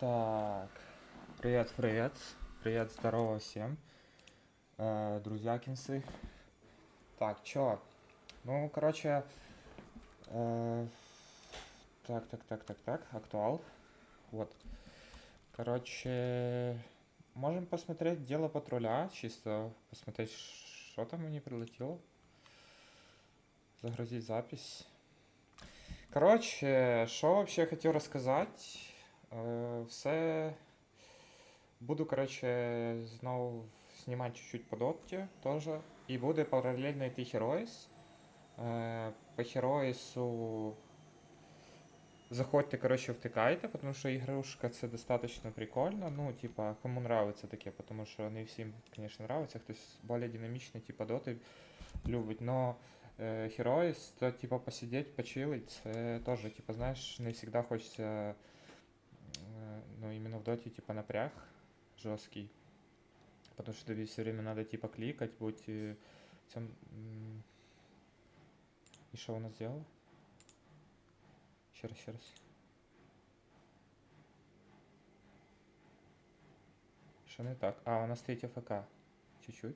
Так, привет, привет, привет, здорово всем, э, друзья кинсы. Так, чё? Ну, короче, э, так, так, так, так, так, актуал. Вот. Короче, можем посмотреть дело патруля, чисто посмотреть, что там мне прилетело. Загрузить запись. Короче, що вообще хотів розказати? Е, Все. Буду, короче, знову знімати чуть-чуть по доті теж. І буде паралельно йти Heroes. Е, По Heroes заходьте, короче, втикайте, тому що ігрушка це достаточно прикольно. Ну, типа, кому нравиться таке, тому що не всім, конечно, нравится. Хтось більш динамічний, типа доти любить. Но э, Heroes, то типа посидеть, почилить, це теж, типа, знаєш, не завжди хочеться, э, ну, іменно в доті, типа, напряг жорсткий. Потому что тебе все время надо, типа, кликать, будь э, в цьому... м. І що вона зробила? Ще раз, ще раз. Що не так? А, вона стоїть АФК. Чуть-чуть.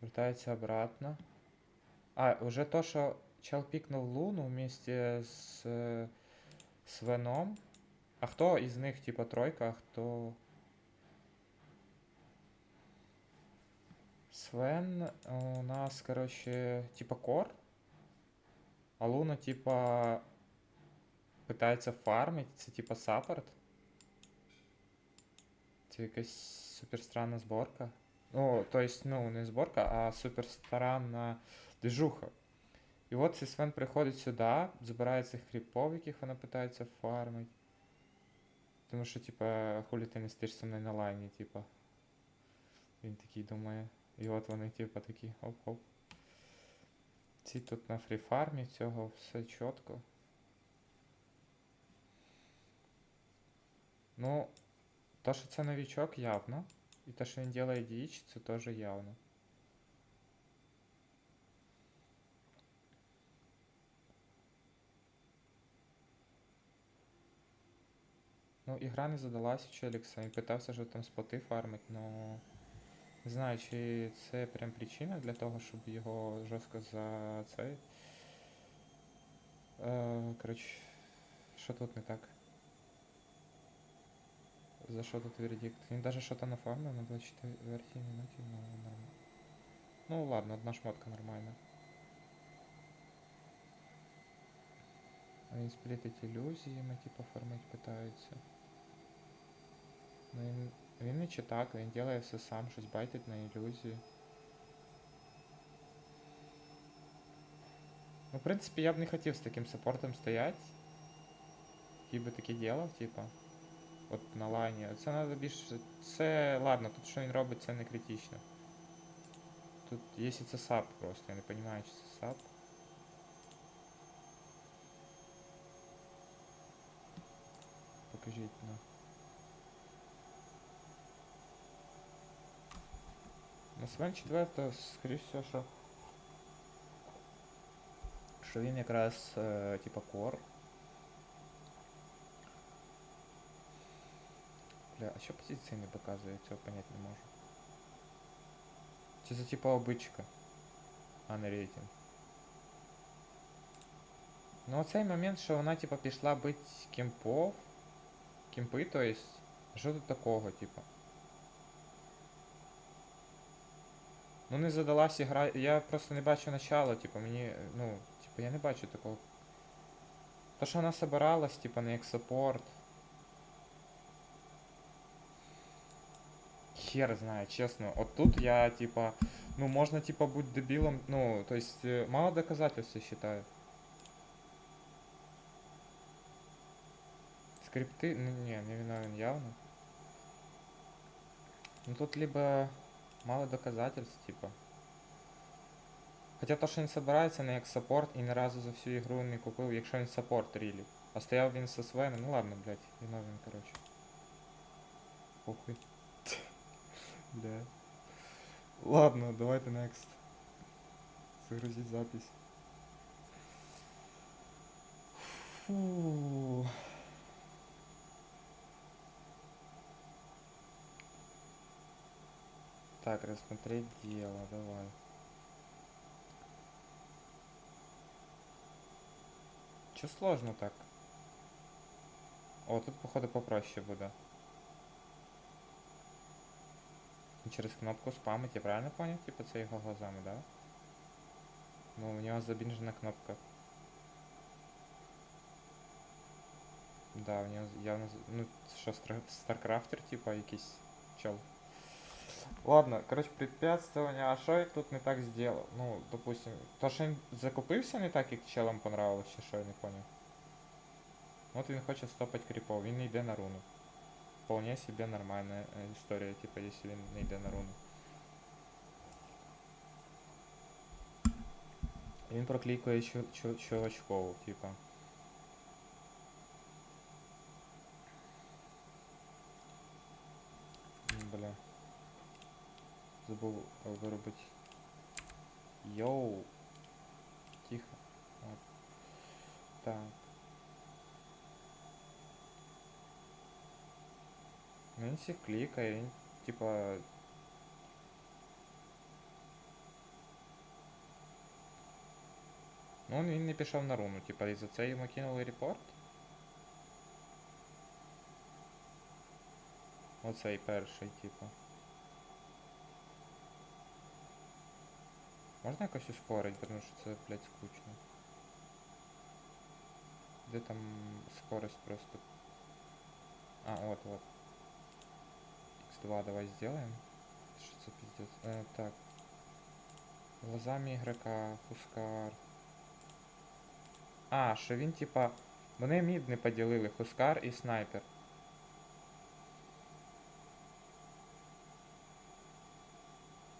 Вертається обратно. А, уже то, що чел пікнув Луну вместе з, е, з Веном. А хто із них, типа, тройка, а хто. Свен е, у нас, короче, типа кор. А Луна, типа, питається фармить, це типа саппорт. Це якась супер странна зборка. Ну, то есть, ну, не зборка, а супер странна движуха. І от цей Свен приходить сюди, забирає цих кріпов, яких вона питається фармить. Тому що, типа, хулі ти не стиш зі мною на лайні, типа. Він такий думає. І от вони, типа, такі оп-оп. Ці тут на фріфармі цього все чітко. Ну, то, що це новічок, явно. І те, що він ділає діч, це теж явно. Ігра не задалась у Челікса. Він питався, що там споти фармить, но... Не знаю, чи це прям причина для того, щоб його жорстко за цей. Е, коротше, що тут не так? За що тут вердикт? Він даже що-то нафармив на 24 минуті, ну нормально. Ну ладно, одна шмотка нормальна. Він сплітить ілюзіями, типа фармить питається. Ну він, він не читак, він делає все сам, щось байтить на ілюзії. Ну, в принципі, я б не хотів з таким саппортом стоять. Який би таке делав, типа. От на лайні. Це треба більше. Це. Ладно, тут що він робить, це не критично. Тут, якщо це сап просто, я не розумію, чи це сап. Покажіть, ну. На Свен 4, скоріш всього, що. Що він якраз, е, типа кор. Бля, а що позиції не показує, я цього понять не можу. Чи це типа обичка, а не рейтинг. Ну оцей момент, що вона типа пішла бить кемпов. Кемпи, то есть. Що тут такого, типа? Ну не задалась ігра. Я просто не бачу начала, типа, мені. Ну, типа, я не бачу такого. То, що вона собиралась, типа, не як саппорт. Хер знаю, честно. Вот тут я, типа, ну, можно, типа, быть дебилом, ну, то есть, мало доказательств, я считаю. Скрипты, ну, не, не виновен явно. Ну, тут либо мало доказательств, типа. Хотя то, що він собирається не як саппорт і ні разу за всю ігру не купив, якщо він саппорт рілі. А стояв він со своїми, ну ладно, блядь, виновен, короче. Похуй. Бля. Ладно, давайте next. Загрузить запись. Фу. Так, рассмотреть дело, давай. Че сложно так? О, тут походу попроще буде. І Через кнопку спамить, я правильно понял? Типа це його глазами, да? Ну, у нього забінжена кнопка. Да, у нього явно. Ну, це що, стар- старкрафтер, типа, якийсь чел. Ладно, короче, препятствование, а що я тут не так сделал? Ну, допустим, то, що він закупився не так, як челам понравилось, чи що, я не понял. От він хоче стопать кріпов, він не йде на руну. Вполне себе нормальная э, история, типа, если він не йде на руну. Він проклікує чу- чу- чувачков, типа. Забув е, виробити. Йоу. Тихо. От. Так. Ну він всіх клікає, він, типа. Ну він не пішов на руну, типа, і за це йому кинули репорт. Оцей перший, типу. Можна якось ускорить, тому що це, блядь, скучно. Де там скорость просто? А, вот, вот. X2 давай сделаем. Что это пиздец? Э, так. Глазами игрока, Хускар. А, що він типа. Вони мід не поділили, Хускар і снайпер.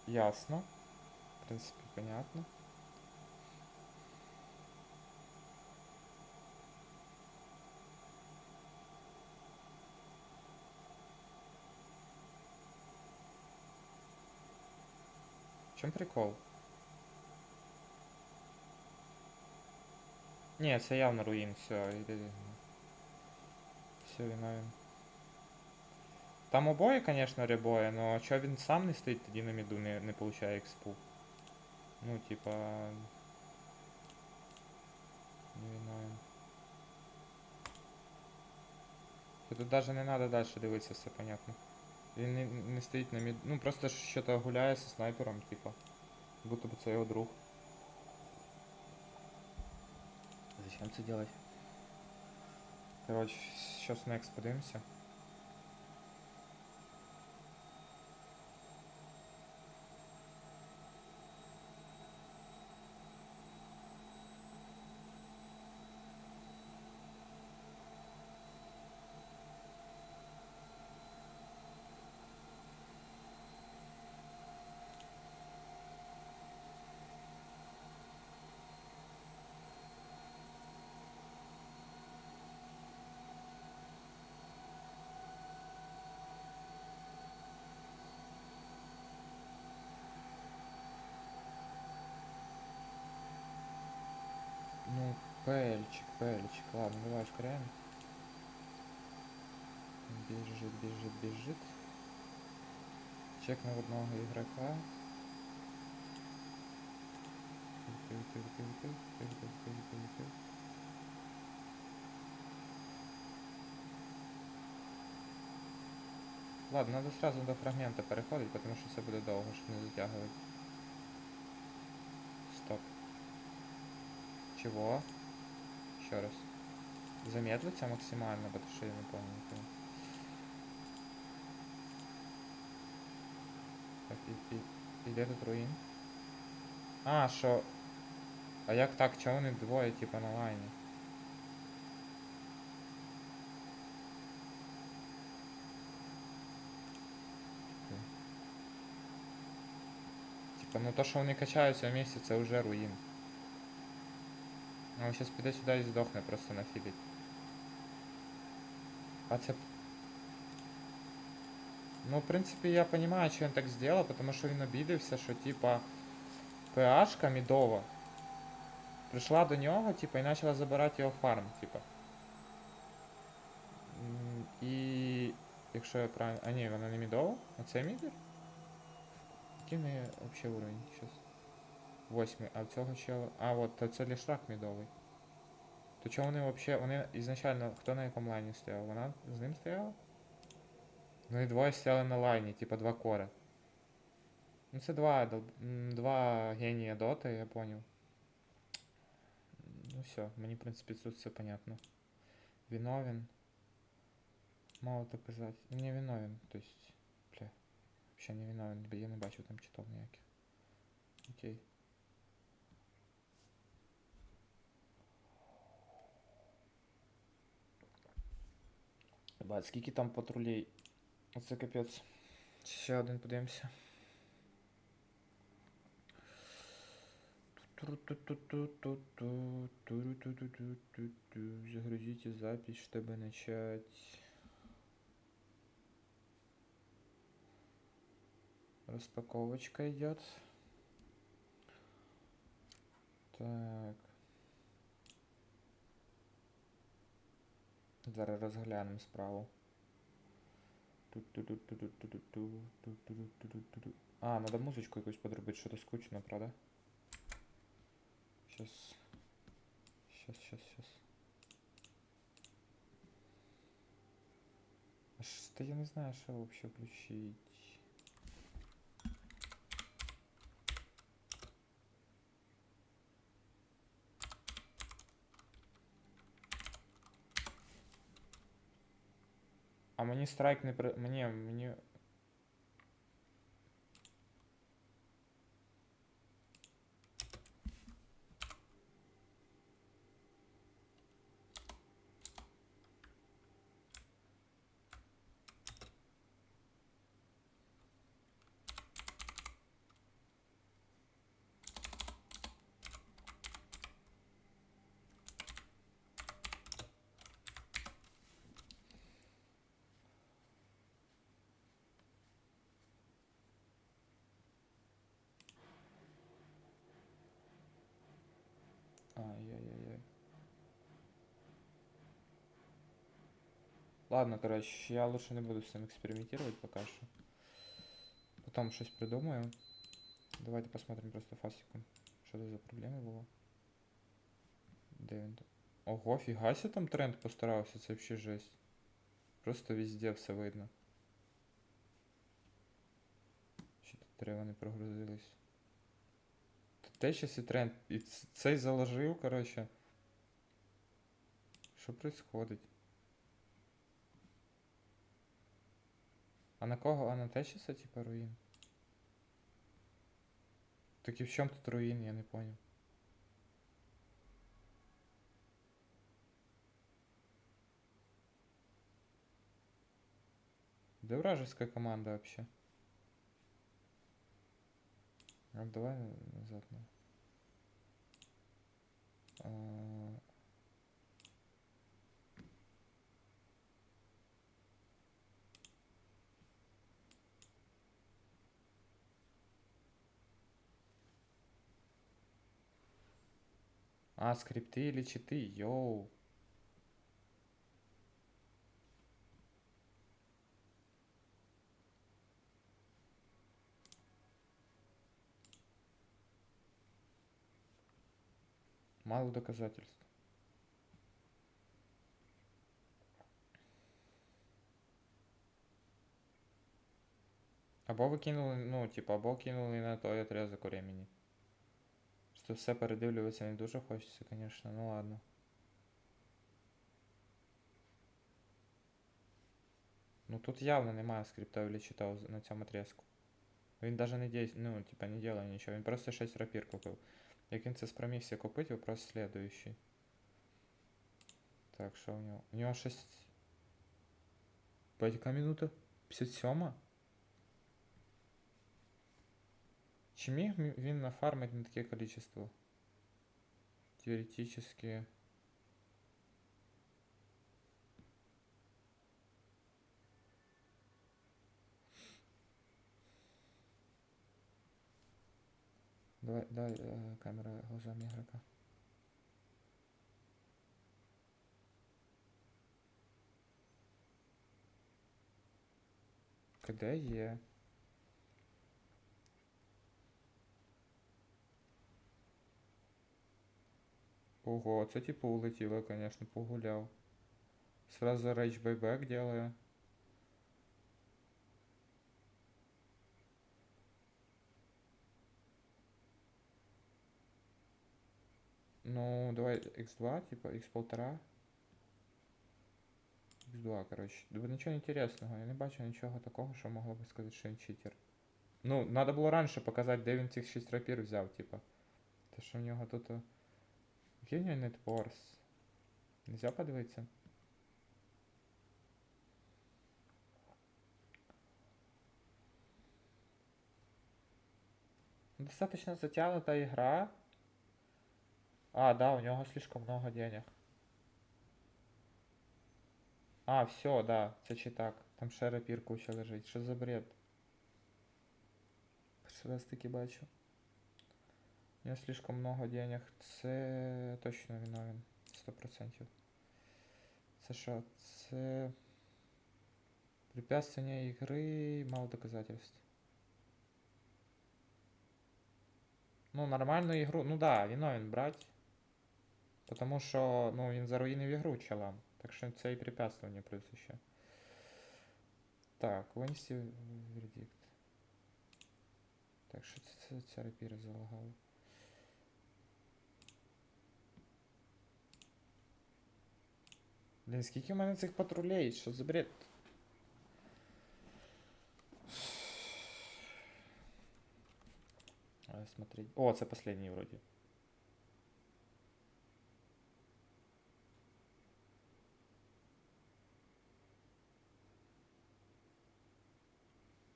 Ясно. В принципе, понятно. В чем прикол? Ні, це явно руїн, все, іди. Все, виновен. Там обоє, конечно, ребоє, но чо він сам не стоїть тоді на міду, не, не получає експу? Ну, типа... Не виновен. І Тут даже не надо дальше дивитися, все понятно. Він не, не стоїть на мід... Ну, просто ж що-то гуляє зі снайпером, типа. Будто бы це його друг. Зачем це делать? Короче, сейчас next подивимося. Пельчик, пельчик. Ладно, давай шкряем. Бежит, бежит, бежит. Чек на одного игрока. Ладно, надо сразу до фрагмента переходить, потому что все будет долго, щоб не затягивать. Стоп. Чего? Еще раз. Замедлиться максимально, потому что я не понял. нифига. Так, і, і, і де тут руїн? А, що? А як так? Чого вони двоє, типа, на лайні? Окей. Типа, ну то, що вони качаються вместе, це вже руїн. А он сейчас піде сюди і здохне просто нафідить. А це... Ну, в принципі, я понимаю, що він так сделал, потому що він обідився, що типа PH-ка мідова прийшла до нього, типа, і почала забирати його фарм, типа. М, І якщо я правильно. А ні, вона не мідова? Оце мідер? який в неї взагалі уровень? Щас. Восьмий, а в цього ще. А, от, це лішак мідовий. То чого вони взагалі. Вони ізначально хто на якому лайні стояв? Вона з ним стояла? Вони двоє стояли на лайні, типа два кори. Ну це два, два генія доти, я понял. Ну все, мені в принципі тут все понятно. Виновен. Мало так казати. Не виновен, то есть. Бля. Вообще не виновен, я не бачив там читав ніяких. Окей. Бать, скільки там патрулей? Оце капець. Ще один подивимося. Загрузите запись, чтобы начать. Распаковочка идет. Так. Зараз розглянемо справу. А, надо музычку якусь подробити, що-то скучно, правда? Сейчас, сейчас. А ш- Та я не знаю, що вообще включить. мені страйк не при... Мені, мені... Ладно, короче, я лучше не буду с этим экспериментировать пока что. Потом что-то придумаю. Давайте посмотрим просто фасику. Что это за проблема была? Де він там? Ого, фігася там тренд постарався, це вообще жесть. Просто везде все видно. Що тут треба не прогрузились. Тут те щас і тренд. І ц- цей заложив, короче. Що происходить? А на кого? А на те щаса, типа, руїн? Так і в чому тут руїн, я не понял. Да вражеская команда вообще. Давай назад. на. А, скрипты или читы, йоу. Мало доказательств. Або ви кинули, ну, типа, або кинули на той отрезок времени. Що все передивлюватися не дуже хочеться, конечно, ну ладно. Ну тут явно немає скрипта или читав на цьому отрезку. Він даже не дей... ну, типа, не делає нічого, він просто 6 рапір купив. Як він це спромігся купити, вопрос следующий. Так, що у нього? У нього 6... Бать, яка минута? 57? Чи міг мі- він нафармити на таке количество? Теоретически. Давай, дай э, камера глазами игрока. КД є. Ого, це типу улетіло, конечно, погуляв. Сразу rage buyback делаю. Ну, давай x2, типа x1,5. x2, коротше. Нічого інтересного, я не бачу нічого такого, що могло би сказати, що він читер. Ну, надо було раніше показати, де він цих 6 рапір взяв, типа. Те, що в нього тут. Нього нетворс? Нельзя подивитися? Достаточно затянута игра. А, да, у него слишком много денег. А, все, да, це чи так. Там ще рапір куча лежить. Що за бред? Перший раз таки бачу. У нього слишком много денег. Це точно виновен. 100%. Це що? Це... Препятствование игры, мало доказательств. Ну, нормальную игру, ну да, виновен брать. Потому що, ну, він заруїнив ігру челам. Так що це і препятствування плюс ще. Так, винести вердикт. Так, що це, це, це рапіри Блін, скільки в мене цих патрулей? Що за бред? А, смотреть. О, це последний вроді.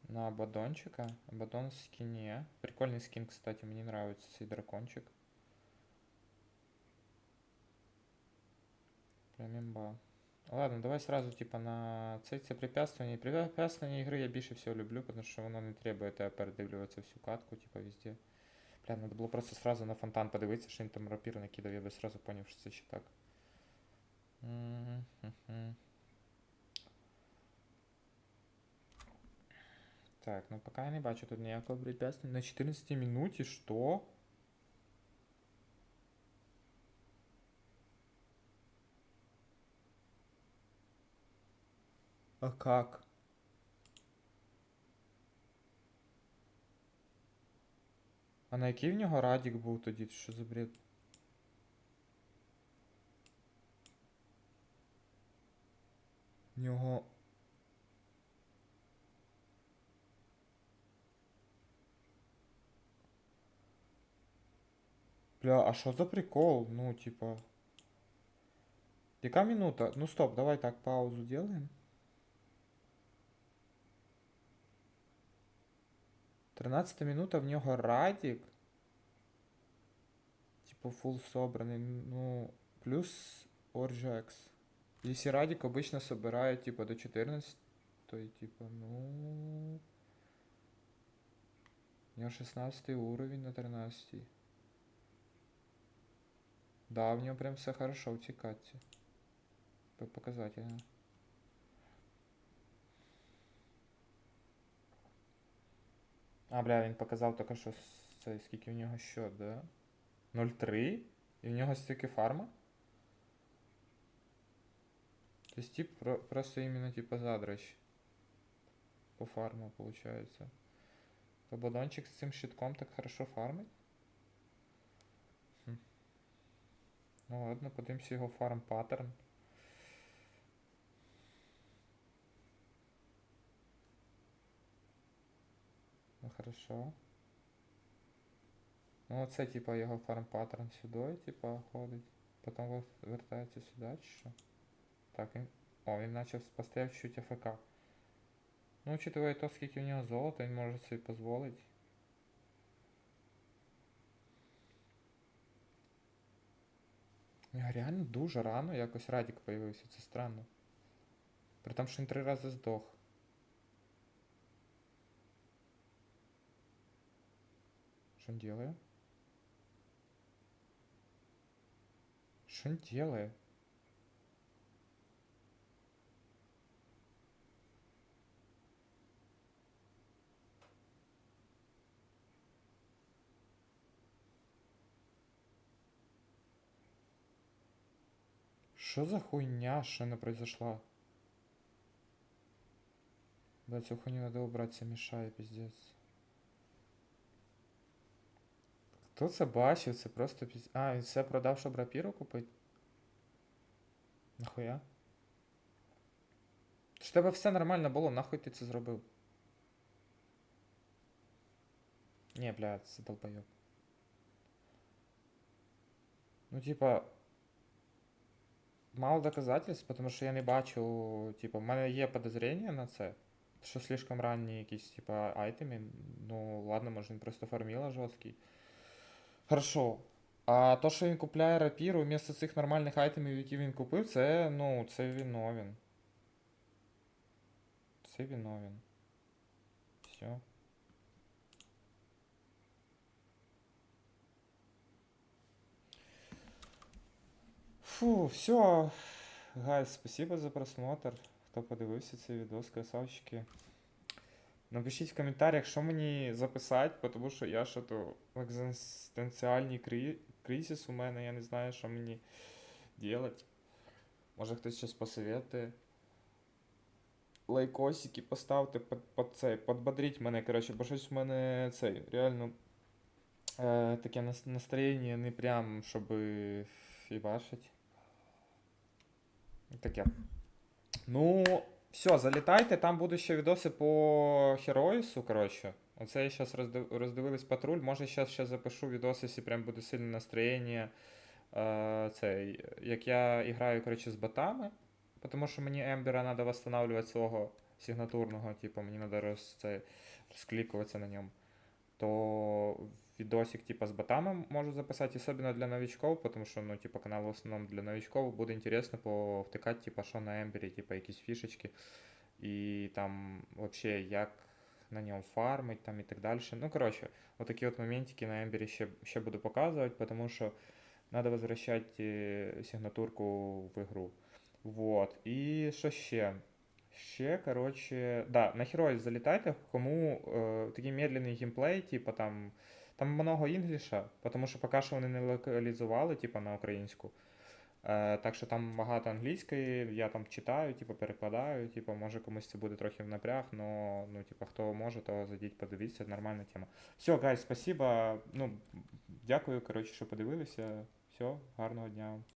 На Абадончика. Абадон в скине. Прикольный скин, кстати, мне нравится цей дракончик. Прям имба. Ладно, давай сразу типа на цей це препятствование. Препятствование игры я більше всего люблю, потому что воно не требує тебе передивлюватися всю катку, типа везде. Бля, надо було просто сразу на фонтан подивитися, що він там рапір накидав, я би сразу поняв, що це ще так. Мгм. Так, ну пока я не бачу тут ніякого препятствия. На 14 минуте что? А как? А на який в нього радік був тоді? Що за бред? В нього. Бля, а що за прикол? Ну, типа. Яка минута? Ну стоп, давай так паузу делаем. 13 минута в нього радік. Типа фул собраний. Ну, плюс Орджекс. Если радик обычно собирает типа до 14, то и типа, ну... У него 16 уровень на 13. Да, в него прям все хорошо утекать. По показательно. А, бля, він показав тільки що цей, скільки в нього счет, да? 0,3? І в нього стільки фарма? То есть тип про- просто именно типа задращ. По фарму получается. То бадончик с цим щитком так хорошо фармить? Хм. Ну ладно, подивимося його фарм паттерн. хорошо. Ну оце типа його фарм паттерн сюди, типа, ходить. Потім вер- вертається сюди, чи що? Так, він. О, він почав постояв чуть АФК. Ну, учитывая то, скільки у нього золота, він може собі дозволити. У нього реально дуже рано якось Радік появився, це странно. При тому, що він три рази здох. Что он делает? Что он делает? Що за хуйня ще не произошла? Да, цю хуйню надо убрать, це мішає, піздець. Хто це бачив? Це просто піз... А, він все продав, щоб рапіру купити? Нахуя? Ж в тебе все нормально було, нахуй ти це зробив? Ні, блядь, це долбойоб. Ну, типа. Мало доказательств, потому що я не бачу, типа, в мене є подозрення на це. Що слишком ранні якісь, типа, айтеми. Ну, ладно, може він просто фарміла жорсткий. Хорошо. А то, що він купляє рапіру вмісто цих нормальних айтемів, які він купив, це, ну, це виновен. Це виновен. Все. Фу, все. Гайс, спасибо за просмотр. Хто подивився цей відос, красавчики. Напишіть в коментарях, що мені записати, тому що я що то в екзистенціальний крі... кризис у мене, я не знаю, що мені делать. Може хтось щось посоветує. Лайкосики поставте под, под цей, подбодріть мене, коротше, бо щось в мене цей, реально е, таке нас- настроєння не прям, щоб їбашить. Таке. Ну, Все, залітайте, там будуть ще відоси по Хероїсу, коротше. Оце я зараз роздив... роздивились патруль. Може, зараз ще запишу відос, якщо прям буде сильне настроєння. Е, цей, як я граю, коротше, з ботами. Тому що мені Ембера треба восстанавливати свого сигнатурного, типу, мені треба роз, це, розклікуватися на ньому. То відосик, типа, з ботами можу записати, особенно для новичков, потому що, ну, типа, канал в основному для новичков буде інтересно повтикати, типа, що на Ембері, типа, якісь фішечки. І там вообще як на ньому фармить там і так далі. Ну, коротше, отакі от моментики на Ембері ще, ще буду показувати, тому що треба возвращати е, сигнатурку в ігру. Вот. І що ще? Ще, коротше, да, на Heroes залітайте, кому е, такий медленний геймплей, типа там. Там много інгліша, тому що поки що вони не локалізували, типу, на українську. Е, так що там багато англійської, я там читаю, типу, перекладаю, типу, може комусь це буде трохи в напряг, но, ну, типу, хто може, то зайдіть, подивіться, нормальна тема. Все, гайс, спасибо. Ну, дякую, коротше, що подивилися. Все, гарного дня.